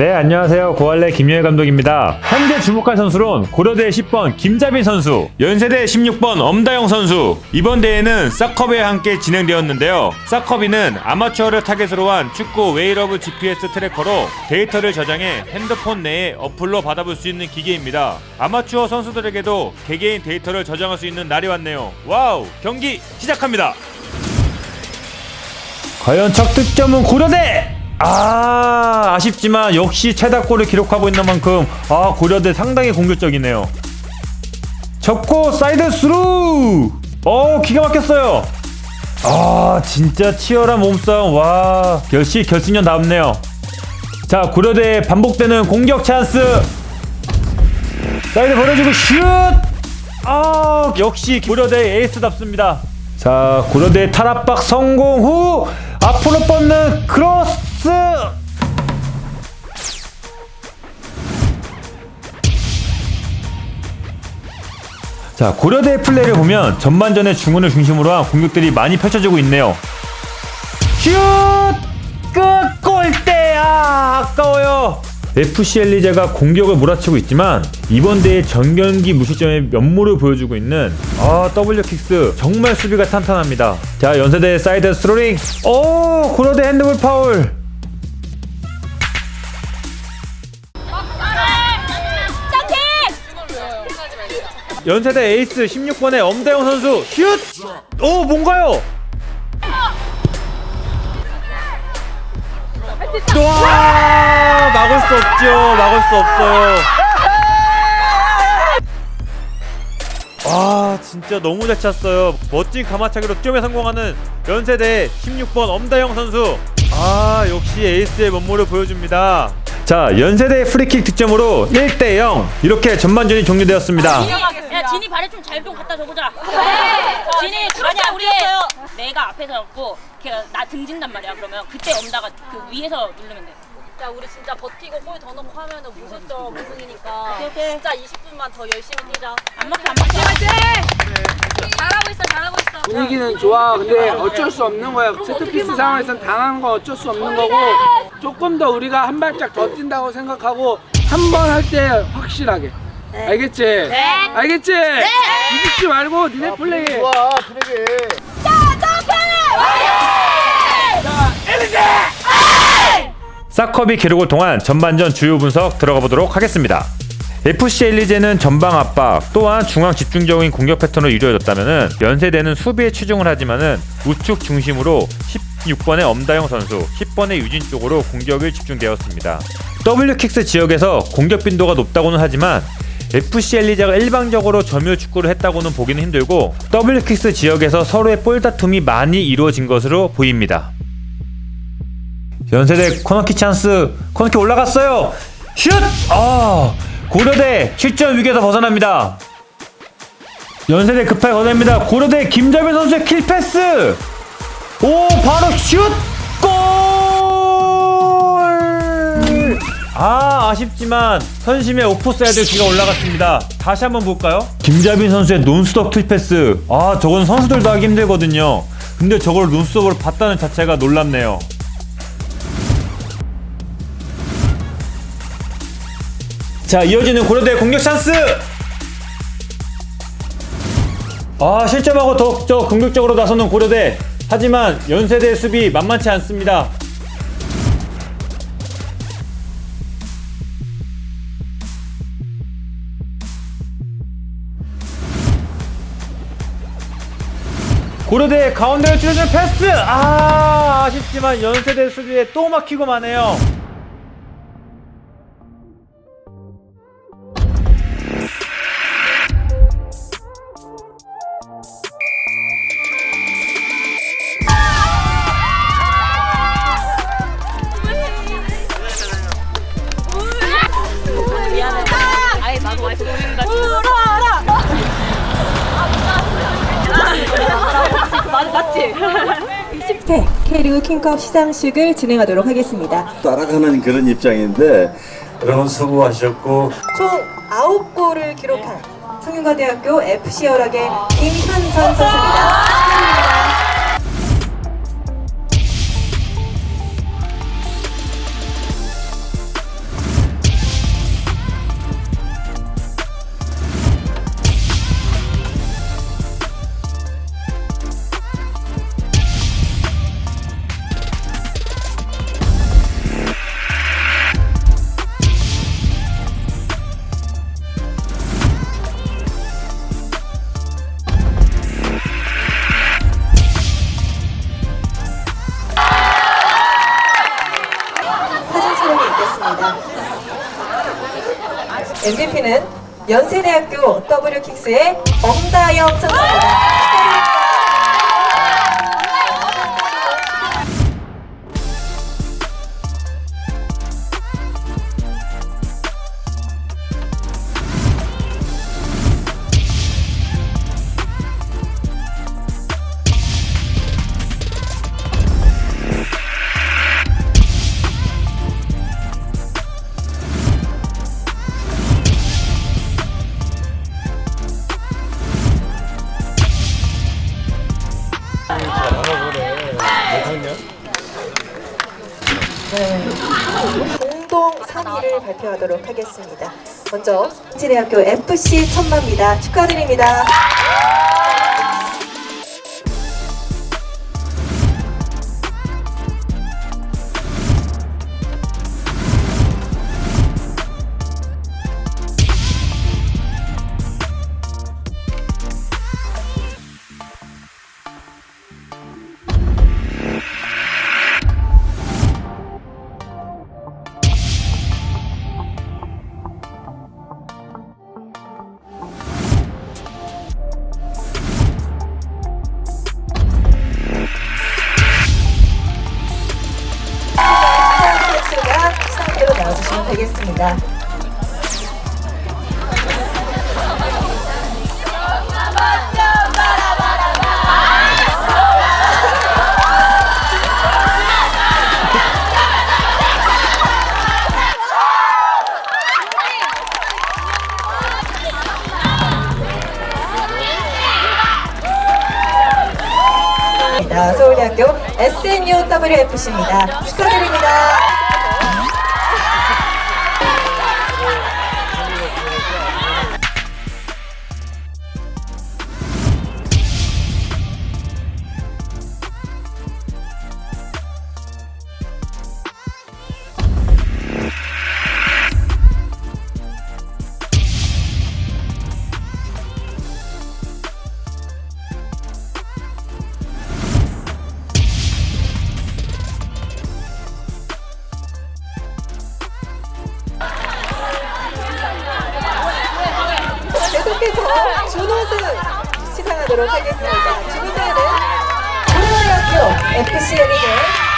네, 안녕하세요. 고할래 김효혜 감독입니다. 현재 주목할 선수론 고려대 10번 김자빈 선수, 연세대 16번 엄다영 선수. 이번 대회는 사커비와 함께 진행되었는데요. 사커비는 아마추어를 타겟으로 한 축구 웨이러브 GPS 트래커로 데이터를 저장해 핸드폰 내에 어플로 받아볼 수 있는 기계입니다. 아마추어 선수들에게도 개개인 데이터를 저장할 수 있는 날이 왔네요. 와우! 경기 시작합니다. 과연 첫 득점은 고려대! 아 아쉽지만 역시 최다골을 기록하고 있는 만큼 아 고려대 상당히 공격적이네요. 접고 사이드 스루. 어 기가 막혔어요. 아 진짜 치열한 몸싸움 와 역시 결승전 다음네요. 자 고려대 반복되는 공격 찬스. 사이드 보내주고 슛. 아 역시 고려대 에이스답습니다. 자 고려대 탈압박 성공 후 앞으로 뻗는 크로스. 자 고려대의 플레이를 보면 전반전의 중원을 중심으로 한 공격들이 많이 펼쳐지고 있네요. 슛! 끝! 골대! 아, 아까워요. FC 엘리제가 공격을 몰아치고 있지만 이번 대회 전경기 무실점의 면모를 보여주고 있는 아 W 킥스 정말 수비가 탄탄합니다. 자 연세대 사이드 스로링 오 고려대 핸드볼 파울 연세대 에이스 16번의 엄다영 선수 슛! 오 뭔가요? 와 막을 수 없죠. 막을 수 없어요. 아 진짜 너무 잘 찼어요. 멋진 가마차기로 득점에 성공하는 연세대 16번 엄다영 선수. 아 역시 에이스의 면모를 보여줍니다 자 연세대 프리킥 득점으로 1대 0 이렇게 전반전이 종료되었습니다 야 진이 발에 좀 잘 좀 갖다 줘보자. 진이 아니야 우리 내가 앞에서 잡고 걔가 나 등진단 말이야. 그러면 그때 엄다가 그 위에서 누르면 돼. 야 우리 진짜 버티고 골 더 넣고 하면은 무섭죠 무승이니까 진짜 20분만 더 열심히 뛰자 안 먹혀 안 먹혀. 잘하고 있어 잘하고 있어 분위기는 좋아. 근데 어쩔 수 없는 거야. 세트피스 상황에선 당하는 건 어쩔 수 없는 거고 조금 더 우리가 한 발짝 더 뛴다고 생각하고 한 번 할 때 확실하게. 알겠지? 네. 알겠지? 네. 비비지 말고 니네 플레이. 사커비 기록을 통한 전반전 주요 분석 들어가 보도록 하겠습니다. FC 엘리제는 전방 압박 또한 중앙 집중적인 공격 패턴으로 이루어졌다면 연세대는 수비에 치중을 하지만은 우측 중심으로 16번의 엄다영 선수, 10번의 유진 쪽으로 공격을 집중되었습니다. W킥스 지역에서 공격 빈도가 높다고는 하지만 FC 엘리제가 일방적으로 점유 축구를 했다고는 보기는 힘들고 W킥스 지역에서 서로의 볼 다툼이 많이 이루어진 것으로 보입니다. 연세대 코너킥 찬스 코너킥 올라갔어요 슛! 아 고려대 실점 위기에서 벗어납니다. 연세대 급하게 걷어냅니다. 고려대 김자빈 선수의 킬 패스! 오 바로 슛! 골! 아 아쉽지만 선심의 오프사이드 기가 올라갔습니다. 다시 한번 볼까요? 김자빈 선수의 논스톱 킬 패스. 아 저건 선수들도 하기 힘들거든요. 근데 저걸 논스톱으로 봤다는 자체가 놀랍네요 자 이어지는 고려대 공격 찬스! 아 실점하고 더저 공격적으로 나서는 고려대. 하지만 연세대 수비 만만치 않습니다. 고려대 가운데를 찔러주는 패스! 아 아쉽지만 연세대 수비에 또 막히고 마네요 10회 K리그 킹컵 시상식을 진행하도록 하겠습니다. 따라가는 그런 입장인데 여러분 수고하셨고 총 9골을 기록한 성균관대학교 FC 열학의 김현선 선수입니다. MVP는 연세대학교 W킥스의 엄다영 선수입니다. 공동 3위를 발표하도록 하겠습니다. 먼저 지대학교 FC 천마입니다. 축하드립니다. 입니다. 서울대학교 SNUWFC입니다. 축하드립니다. 시상하도록 하겠습니다. 준호승은 고려대학교 FCN에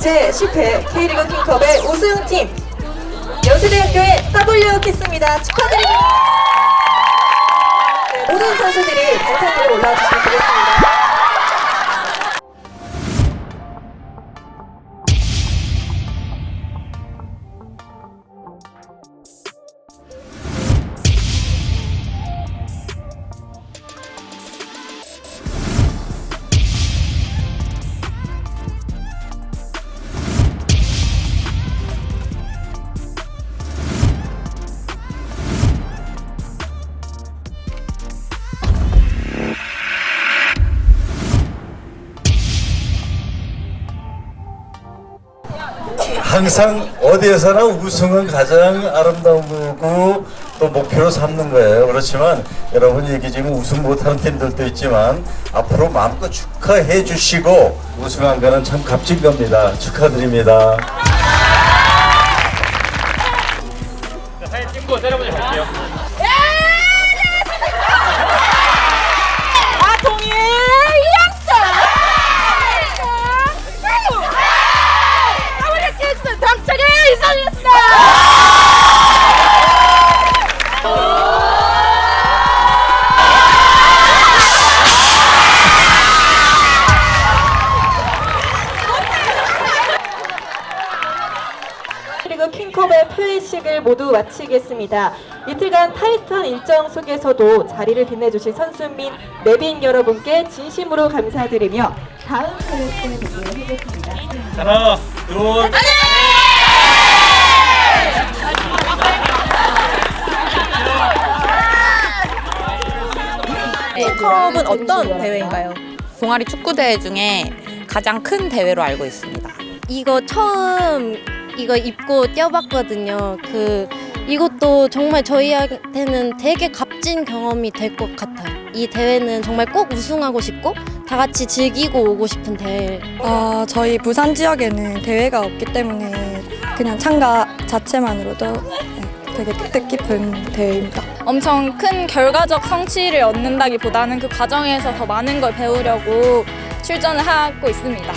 제 10회 K리그 킹컵의 우승팀 연세대학교의 W키스입니다. 축하드립니다. 네, 모든 선수들이 단상 위로 올라와 주시면 되겠습니다. 항상 어디에서나 우승은 가장 아름다운 거고 또 목표로 삼는 거예요. 그렇지만 여러분 얘기 지금 우승 못하는 팀들도 있지만 앞으로 마음껏 축하해 주시고 우승한 거는 참 값진 겁니다. 축하드립니다. 모두 마치겠습니다. 이틀간 타이트한 일정 속에서도 자리를 빛내주신 선수 및 내빈 여러분께 진심으로 감사드리며 다음 대회 때 뵙도록 하겠습니다. 하나, 둘, 컵은 어떤 대회인가요? 동아리 축구 대회 중에 가장 큰 대회로 알고 있습니다. 이거 처음 이거 입고 뛰어봤거든요. 그 이것도 정말 저희한테는 되게 값진 경험이 될 것 같아요. 이 대회는 정말 꼭 우승하고 싶고 다 같이 즐기고 오고 싶은 대회. 어, 저희 부산 지역에는 대회가 없기 때문에 그냥 참가 자체만으로도 네, 되게 뜻깊은 대회입니다. 엄청 큰 결과적 성취를 얻는다기보다는 그 과정에서 더 많은 걸 배우려고 출전을 하고 있습니다.